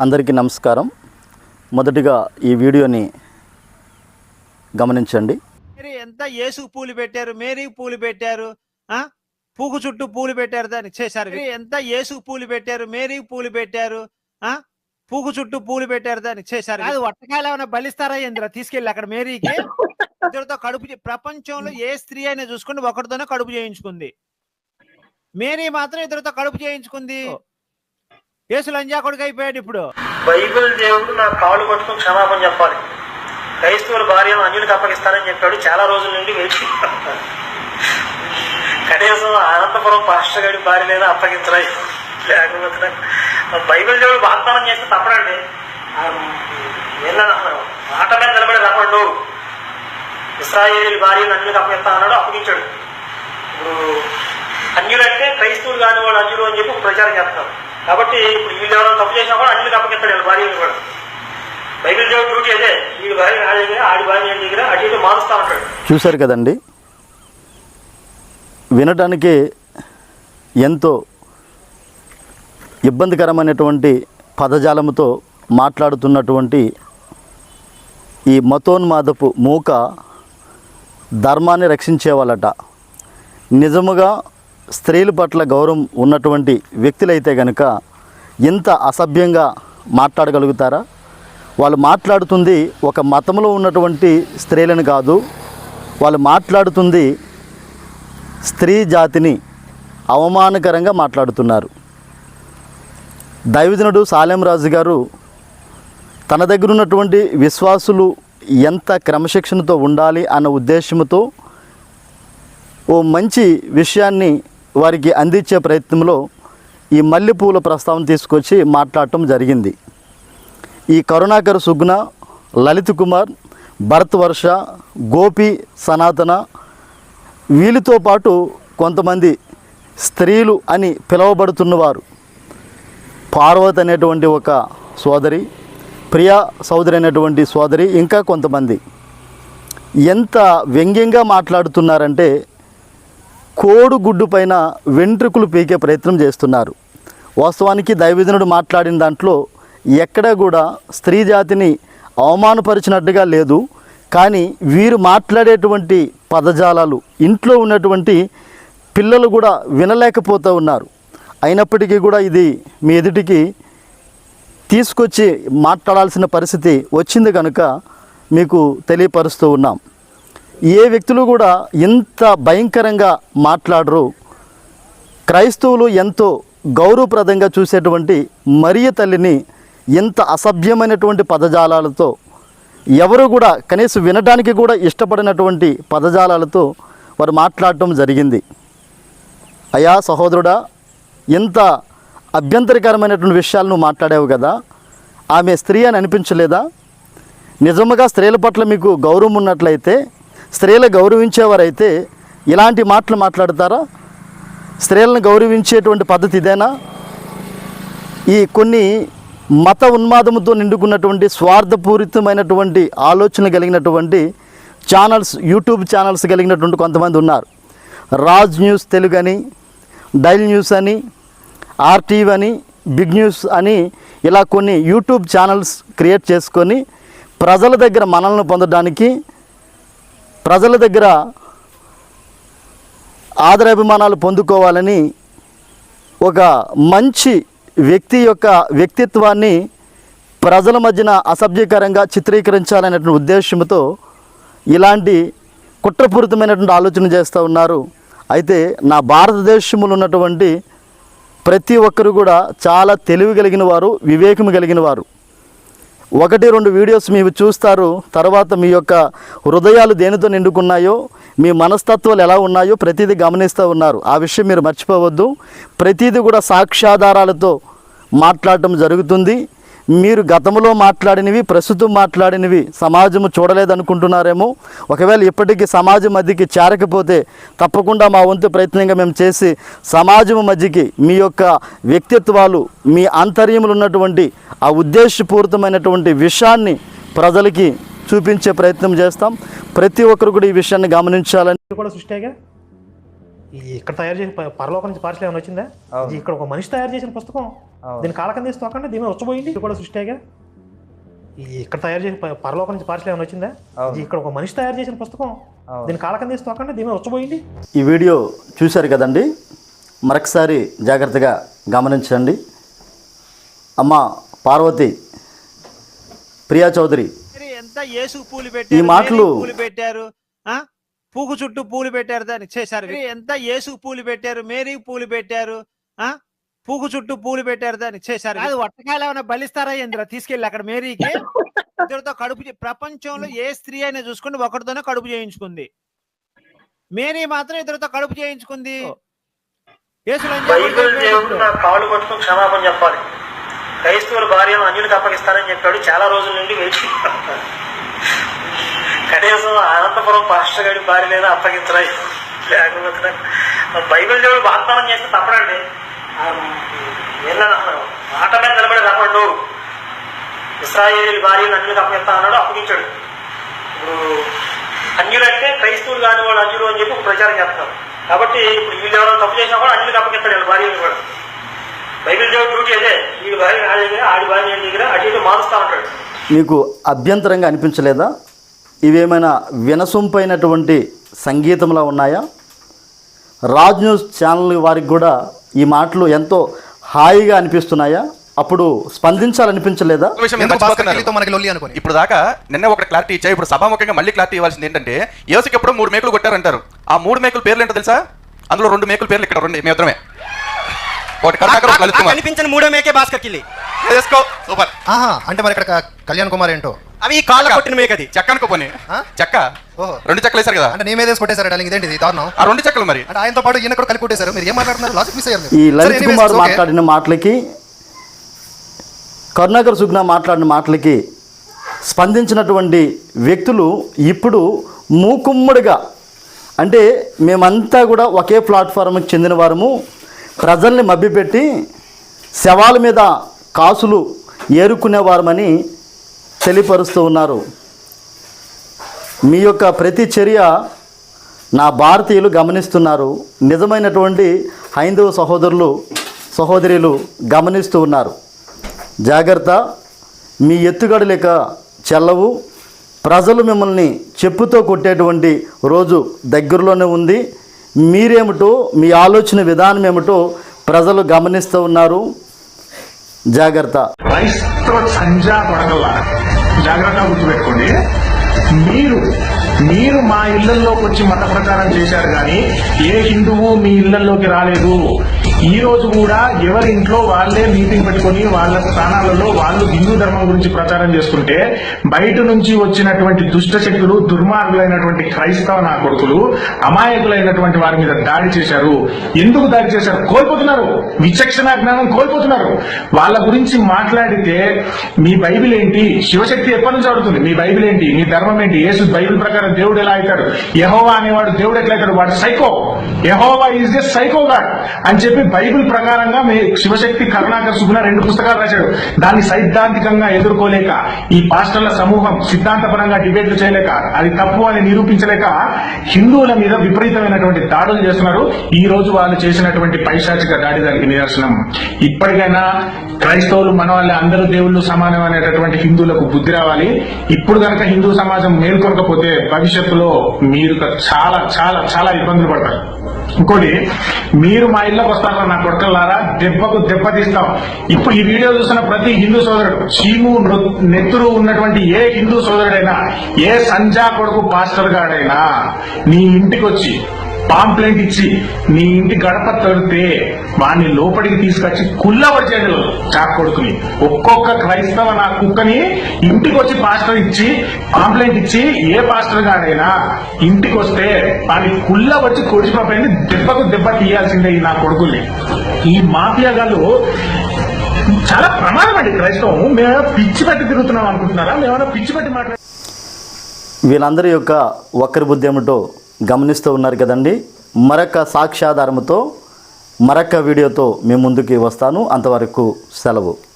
అందరికీ నమస్కారం. మొదటిగా ఈ వీడియోని గమనించండి. మేరీ ఎంత యేసుకు పూలు పెట్టారు మేరీకి పూలు పెట్టారు ఆ? పూకు చుట్టూ పూలు పెట్టారు దానికి చేశారు. మేరీ ఎంత యేసుకు పూలు పెట్టారు మేరీకి పూలు పెట్టారు ఆ? పూకు చుట్టూ పూలు పెట్టారు దానికి చేశారు. అది వట్టకాయలు ఏమైనా బలిస్తారా ఇంద్ర తీసుకెళ్ళి అక్కడ మేరీకి. ఇద్దరితో కడుపు ప్రపంచంలో ఏ స్త్రీ అయినా చూసుకుని ఒకటితోనే కడుపు చేయించుకుంది. మేరీ మాత్రం ఇద్దరితో కడుపు చేయించుకుంది. యేసు లంజా కొడుకు అయిపోయాడు ఇప్పుడు. బైబిల్ దేవుడు నా కాళ్ళు పట్టుకుని క్షమాపణ చెప్పాలి. క్రైస్తవుల భార్యను అన్యులకు అప్పగిస్తానని చెప్పాడు. చాలా రోజుల నుండి వెయిట్ కనీసం అనంతపురం పాస్టర్ గారి భార్య లేదా అప్పగించరా? లేకపోతే బైబిల్ దేవుడు వాగ్దానం చేస్తే తప్పడండి. మాట మీద నిలబడి తప్పడు. ఇస్రాయేల్ భార్యను అన్యులకు అప్పగిస్తా అన్నాడు అప్పగించాడు. ఇప్పుడు అన్యులంటే క్రైస్తవులు కాని వాళ్ళు అన్యులు అని చెప్పి ప్రచారం చేస్తారు కాబట్టి ఇప్పుడు వీళ్ళు ఎవరైనా తప్పు చేసినా కూడా అన్ని తప్పకిస్తాడు వీళ్ళ భార్యను కూడా. బైబిల్ దేవుడు డ్యూటీ అదే వీడి భార్య నా దగ్గర ఆడి భార్య దగ్గర అటు ఇటు మారుస్తా ఉంటాడు. చూశారు కదండి? వినడానికి ఎంతో ఇబ్బందికరమైనటువంటి పదజాలముతో మాట్లాడుతున్నటువంటి ఈ మతోన్మాదపు మూక ధర్మాన్ని రక్షించేవాళ్ళట. నిజముగా స్త్రీల పట్ల గౌరవం ఉన్నటువంటి వ్యక్తులైతే కనుక ఇంత అసభ్యంగా మాట్లాడగలుగుతారా? వాళ్ళు మాట్లాడుతుంది ఒక మతంలో ఉన్నటువంటి స్త్రీలను కాదు వాళ్ళు మాట్లాడుతుంది స్త్రీ జాతిని అవమానకరంగా మాట్లాడుతున్నారు. దైవజనుడు సాలెం రాజు గారు తన దగ్గర ఉన్నటువంటి విశ్వాసులు ఎంత క్రమశిక్షణతో ఉండాలి అన్న ఉద్దేశంతో ఓ మంచి విషయాన్ని వారికి అందించే ప్రయత్నంలో ఈ మల్లెపూల ప్రస్తావన తీసుకొచ్చి మాట్లాడటం జరిగింది. ఈ కరుణాకర్ సుగ్న లలిత్ కుమార్ భరత్ వర్ష గోపి సనాతన వీళ్ళతో పాటు కొంతమంది స్త్రీలు అని పిలువబడుతున్నవారు. పార్వతి అనేటువంటి ఒక సోదరి ప్రియా సోదరి అనేటువంటి సోదరి ఇంకా కొంతమంది. ఎంత వ్యంగ్యంగా మాట్లాడుతున్నారంటే కోడుగుడ్డు పైన వెంట్రుకలు పీకే ప్రయత్నం చేస్తున్నారు. వాస్తవానికి దైవజనుడు మాట్లాడిన దాంట్లో ఎక్కడా కూడా స్త్రీ జాతిని అవమానపరిచినట్టుగా లేదు. కానీ వీరు మాట్లాడేటువంటి పదజాలాలు ఇంట్లో ఉన్నటువంటి పిల్లలు కూడా వినలేకపోతూ ఉన్నారు. అయినప్పటికీ కూడా ఇది మీ ఎదుటికి తీసుకొచ్చి మాట్లాడాల్సిన పరిస్థితి వచ్చింది కనుక మీకు తెలియపరుస్తూ ఉన్నాం. ఏ వ్యక్తులు కూడా ఇంత భయంకరంగా మాట్లాడరు. క్రైస్తవులు ఎంతో గౌరవప్రదంగా చూసేటువంటి మరియ తల్లిని ఎంత అసభ్యమైనటువంటి పదజాలాలతో ఎవరు కూడా కనీసం వినడానికి కూడా ఇష్టపడినటువంటి పదజాలాలతో వారు మాట్లాడటం జరిగింది. అయా సహోదరుడా ఎంత అభ్యంతరకరమైనటువంటి విషయాలు నువ్వు మాట్లాడావు కదా ఆమె స్త్రీ అని అనిపించలేదా? నిజముగా స్త్రీల పట్ల మీకు గౌరవం ఉన్నట్లయితే స్త్రీలు గౌరవించేవారైతే ఇలాంటి మాటలు మాట్లాడతారా? స్త్రీలను గౌరవించేటువంటి పద్ధతి ఇదేనా? ఈ కొన్ని మత ఉన్మాదముతో నిండుకున్నటువంటి స్వార్థపూరితమైనటువంటి ఆలోచన కలిగినటువంటి ఛానల్స్ యూట్యూబ్ ఛానల్స్ కలిగినటువంటి కొంతమంది ఉన్నారు. రాజ్ న్యూస్ తెలుగు అని డైల్ న్యూస్ అని ఆర్టీవీ అని బిగ్ న్యూస్ అని ఇలా కొన్ని యూట్యూబ్ ఛానల్స్ క్రియేట్ చేసుకొని ప్రజల దగ్గర మనల్ని పొందడానికి ప్రజల దగ్గర ఆదరాభిమానాలు పొందుకోవాలని ఒక మంచి వ్యక్తి యొక్క వ్యక్తిత్వాన్ని ప్రజల మధ్యన అసభ్యకరంగా చిత్రీకరించాలనేటువంటి ఉద్దేశంతో ఇలాంటి కుట్రపూరితమైనటువంటి ఆలోచన చేస్తూ ఉన్నారు. అయితే నా భారతదేశంలో ఉన్నటువంటి ప్రతి ఒక్కరు కూడా చాలా తెలివి కలిగిన వారు వివేకం కలిగిన వారు. ఒకటి రెండు వీడియోస్ మీరు చూస్తారు తర్వాత మీ యొక్క హృదయాలు దేనితో నిండుకున్నాయో మీ మనస్తత్వాలు ఎలా ఉన్నాయో ప్రతిదీ గమనిస్తూ ఉన్నారు. ఆ విషయం మీరు మర్చిపోవద్దు. ప్రతిదీ కూడా సాక్ష్యాధారాలతో మాట్లాడటం జరుగుతుంది. మీరు గతంలో మాట్లాడినవి ప్రస్తుతం మాట్లాడినవి సమాజము చూడలేదనుకుంటున్నారేమో. ఒకవేళ ఇప్పటికీ సమాజం మధ్యకి చేరకపోతే తప్పకుండా మా వంతు ప్రయత్నంగా మేము చేసి సమాజం మధ్యకి మీ యొక్క వ్యక్తిత్వాలు మీ ఆంతర్యములు ఉన్నటువంటి ఆ ఉద్దేశపూరితమైనటువంటి విషయాన్ని ప్రజలకి చూపించే ప్రయత్నం చేస్తాం. ప్రతి ఒక్కరు కూడా ఈ విషయాన్ని గమనించాలని కూడా సృష్టిగా ఇక్కడ తయారు చేసిన పరలోకం నుంచి పార్సల్ ఏమైనా వచ్చిందా? ఇక్కడ ఒక మనిషి తయారు చేసిన పుస్తకం దీని కాల కింద వేసి తోకండి దీని వచ్చబోయింది ఇది కూడా సృష్టిగా ఇక్కడ తయారు చేసిన పరలోకం నుంచి పార్సల్ ఏమైనా వచ్చిందా? ఇక్కడ ఒక మనిషి తయారు చేసిన పుస్తకం. దీని కాల కింద వేసి తోకండి దీని వచ్చబోయింది ఈ వీడియో చూశారు కదండి? మరొకసారి జాగ్రత్తగా గమనించండి. అమ్మ పార్వతి ప్రియా చౌదరి మరి ఎంత యేసు పూలు పెట్టారు ఈ మాటలు- పూలు పెట్టారు? ఆ? పూకు చుట్టూ పూలు పెట్టారు దాన్ని చేశారు. మరి ఎంత యేసు పూలు పెట్టారు మేరీకి పూలు పెట్టారు? పూకు చుట్టూ పూలు పెట్టారు దాన్ని చేశారు. అది వట్టకాయలు ఏమైనా బలిస్తారా ఇంద్ర? తీసుకెళ్ళి అక్కడ మేరీకి. ఇద్దరితో కడుపు ప్రపంచంలో ఏ స్త్రీ అయినా చూసుకుంటే ఒకరితోనే కడుపు చేయించుకుంది. మేరీ మాత్రం ఇద్దరితో కడుపు చేయించుకుంది. కాళ్ళు పట్టుకుని క్షమాపణ చెప్పాలి. క్రైస్తవుల భార్యను అన్యులకు అప్పగిస్తానని చెప్పాడు. చాలా రోజుల నుండి వెయిట్ కనీసం అనంతపురం పాస్టర్ గారి భార్య లేదా అప్పగించరాయి లేకపోతే బైబిల్ దేవుడు వాగ్దానం చేస్తే తప్పడండి. ఆ, మాట మీద నిలబడి రమ్మడు ఇస్రాయేల్ భార్యను అన్యులకు అప్పగిస్తా అన్నాడు అప్పగించాడు. ఇప్పుడు అన్యులంటే క్రైస్తవులు కాని వాళ్ళు అన్యులు అని చెప్పి ప్రచారం చేస్తారు కాబట్టి ఇప్పుడు వీళ్ళు ఎవరైనా తప్పు చేసినా కూడా అన్యులకు అప్పగిస్తాడు వీళ్ళ భార్యలు కూడా. బైబిల్ దేవుడు డ్యూటీ అదే. వీడి భార్య నా దగ్గర ఆడి భార్య దగ్గర అటు ఇటు మారుస్తా ఉంటాడు. మీకు అభ్యంతరంగా అనిపించలేదా? ఇవేమైనా వినసొంపైనటువంటి సంగీతంలా ఉన్నాయా? రాజ్ న్యూస్ ఛానల్ వారికి కూడా ఈ మాటలు ఎంతో హాయిగా అనిపిస్తున్నాయా? అప్పుడు స్పందించాలనిపించలేదా? ఇప్పుడు దాకా నిన్న ఒక క్లారిటీ ఇచ్చా ఇప్పుడు సభాముఖంగా మళ్ళీ క్లారిటీ ఇవ్వాల్సింది ఏంటంటే యోసికి ఎప్పుడు మూడు మేకులు కొట్టారంటారు. ఆ మూడు మేకుల పేర్లు ఏంటో తెలుసా? అందులో రెండు మేకుల పేర్లు ఇక్కడ రెండు మేమిద్దరమే ఒకటి కరుణాకర్ కనిపించిన మూడో మేకే భాస్కర్ కిల్లి. వేసుకో సూపర్. ఆహా అంటే మరి ఇక్కడ కళ్యాణ్ కుమార్ ఏంటో? అవి ఈ కాళ్ళ కొట్టిన మేకది. చెక్క అనుకో పోనీ. ఆ? చెక్క. ఓహో. రెండు చెక్కలు వేశారు కదా. అంటే నీ మీద వేసి కొట్టేశారు డాలింగ్ ఇదేంటి ఇది దారుణం. ఆ రెండు చెక్కలు మరి. అంటే ఆయనతో పాటు ఈయన కూడా కలిపి కొట్టేశారు. మీరు ఏం మాట్లాడుతున్నారు? లాజిక్ మిస్ అయ్యారు ఈ లలిత్ కుమార్. మాట్లాడిన మాటలకి కరుణాకర్ సుగ్న మాట్లాడిన మాటలకి స్పందించినటువంటి వ్యక్తులు ఇప్పుడు మూకుమ్మడిగా అంటే మేమంతా కూడా ఒకే ప్లాట్ఫారంకి చెందిన వారము ప్రజల్ని మభ్యపెట్టి శవాల మీద కాసులు ఏరుకునేవారమని తెలియపరుస్తూ ఉన్నారు. మీ యొక్క ప్రతి చర్య నా భారతీయులు గమనిస్తున్నారు. నిజమైనటువంటి హైందవ సహోదరులు సహోదరులు గమనిస్తూ ఉన్నారు. జాగ్రత్త మీ ఎత్తుగడలేక చెల్లవు. ప్రజలు మిమ్మల్ని చెప్పుతో కొట్టేటువంటి రోజు దగ్గరలోనే ఉంది. మీరేమిటో మీ ఆలోచన విధానం ఏమిటో ప్రజలు గమనిస్తూ ఉన్నారు. జాగ్రత్త. క్రైస్తవ సంజా కొడగల్లారా జాగ్రత్తగా గుర్తుపెట్టుకోండి. మీరు మీరు మా ఇళ్ళలోకి వచ్చి మత ప్రచారం చేశారు కానీ ఏ హిందువు మీ ఇళ్ళలోకి రాలేదు. ఈ రోజు కూడా ఎవరి ఇంట్లో వాళ్ళే మీటింగ్ పెట్టుకొని వాళ్ళ స్థానాలలో వాళ్ళు హిందూ ధర్మం గురించి ప్రచారం చేసుకుంటే బయట నుంచి వచ్చినటువంటి దుష్ట శక్తులు దుర్మార్గులైనటువంటి క్రైస్తవ నా కొడుకులు అమాయకులైనటువంటి వారి మీద దాడి చేశారు. ఎందుకు దాడి చేశారు? కోల్పోతున్నారు. విచక్షణ జ్ఞానం కోల్పోతున్నారు. వాళ్ళ గురించి మాట్లాడితే మీ బైబిల్ ఏంటి? శివశక్తి ఎప్పటి నుంచి ఆడుతుంది? మీ బైబిల్ ఏంటి? మీ ధర్మం ఏంటి? యేసు బైబిల్ ప్రకారం దేవుడు ఎలా అవుతాడు? యహోవా అనేవాడు దేవుడు ఎట్లా అవుతాడు? వాడు సైకో. యహోవా ఈజ్ ఎ సైకో గాడ్ అని చెప్పి బైబిల్ ప్రకారంగా మీ శివశక్తి కరుణాకర్ సుగుణ రెండు పుస్తకాలు రాశాడు. దాన్ని సైద్ధాంతికంగా ఎదుర్కోలేక ఈ పాస్టర్ల సమూహం సిద్ధాంతపరంగా డిబేట్లు చేయలేక అది తప్పు అని నిరూపించలేక హిందువుల మీద విపరీతమైనటువంటి దాడులు చేస్తున్నారు. ఈ రోజు వాళ్ళు చేసినటువంటి పైశాచిక దాడి దానికి నిదర్శనం. ఇప్పటికైనా క్రైస్తవులు మన వాళ్ళే అందరూ దేవుళ్ళు సమానం అనేటటువంటి హిందువులకు బుద్ధి రావాలి. ఇప్పుడు కనుక హిందూ సమాజం మేల్కొనకపోతే భవిష్యత్తులో మీరు చాలా చాలా చాలా ఇబ్బందులు పడతారు. ఇంకోటి మీరు మా ఇళ్ళకి వస్తారా నా కొడుకల్లారా దెబ్బకు దెబ్బ తీస్తాం. ఇప్పుడు ఈ వీడియో చూసిన ప్రతి హిందూ సోదరుడు చీము నెత్తురు ఉన్నటువంటి ఏ హిందూ సోదరుడైనా ఏ సంజా కొడుకు పాస్టర్ గాడైనా నీ ఇంటికి వచ్చి పాంప్లెంట్ ఇచ్చి నీ ఇంటి గడప తడితే వాడిని లోపలికి తీసుకొచ్చి కుల్లవచ్చేది చాక్ కొడుకుని. ఒక్కొక్క క్రైస్తవ నా కుక్కని ఇంటికి వచ్చి పాస్టర్ ఇచ్చి పాంప్లెంట్ ఇచ్చి ఏ పాస్టర్ గాడైనా ఇంటికి వస్తే వాడిని కుల్ల వచ్చి కొడిచిపోయింది దెబ్బకు దెబ్బ తీయాల్సిందే ఈ నా కొడుకుల్ని. ఈ మాఫియా గాళ్ళు చాలా ప్రమాదం అండి క్రైస్తవం. మేము పిచ్చి పెట్టి తిరుగుతున్నాం అనుకుంటున్నారా? మేమైనా పిచ్చి పెట్టి మాట్లాడు వీళ్ళందరి యొక్క ఒక్కరి బుద్ధి ఏమిటో గమనిస్తూ ఉన్నారు కదండి. మరొక సాక్ష్యాధారముతో మరొక వీడియోతో మేము ముందుకి వస్తాను. అంతవరకు సెలవు.